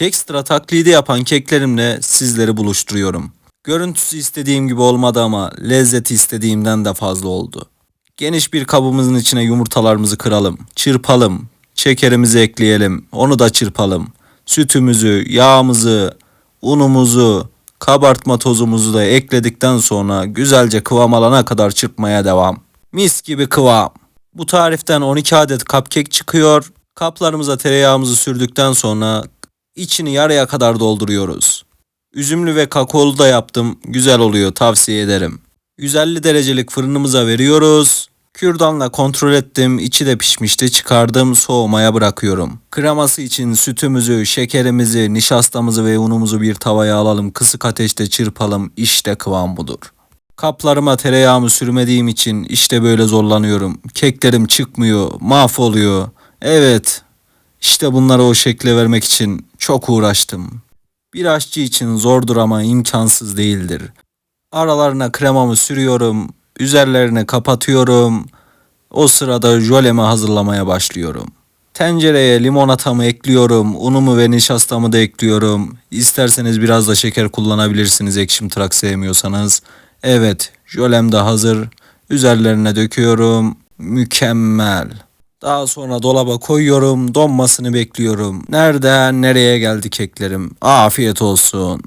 Kekstra taklidi yapan keklerimle sizleri buluşturuyorum. Görüntüsü istediğim gibi olmadı ama lezzeti istediğimden de fazla oldu. Geniş bir kabımızın içine yumurtalarımızı kıralım, çırpalım, şekerimizi ekleyelim, onu da çırpalım. Sütümüzü, yağımızı, unumuzu, kabartma tozumuzu da ekledikten sonra güzelce kıvam alana kadar çırpmaya devam. Mis gibi kıvam. Bu tariften 12 adet cupcake çıkıyor. Kaplarımıza tereyağımızı sürdükten sonra içini yarıya kadar dolduruyoruz. Üzümlü ve kakaolu da yaptım. Güzel oluyor tavsiye ederim. 150 derecelik fırınımıza veriyoruz. Kürdanla kontrol ettim. içi de pişmişti. Çıkardım. Soğumaya bırakıyorum. Kreması için sütümüzü, şekerimizi, nişastamızı ve unumuzu bir tavaya alalım. Kısık ateşte çırpalım. İşte kıvam budur. Kaplarıma tereyağımı sürmediğim için işte böyle zorlanıyorum. Keklerim çıkmıyor, mahvoluyor. Evet, işte bunları o şekle vermek için çok uğraştım. Bir aşçı için zordur ama imkansız değildir. Aralarına kremamı sürüyorum, üzerlerini kapatıyorum. O sırada jölemi hazırlamaya başlıyorum. Tencereye limonatamı ekliyorum, unumu ve nişastamı da ekliyorum. İsterseniz biraz da şeker kullanabilirsiniz ekşim tırak sevmiyorsanız. Evet, jölem de hazır. Üzerlerine döküyorum. Mükemmel. Daha sonra dolaba koyuyorum, donmasını bekliyorum. Nereden nereye geldi keklerim? Afiyet olsun.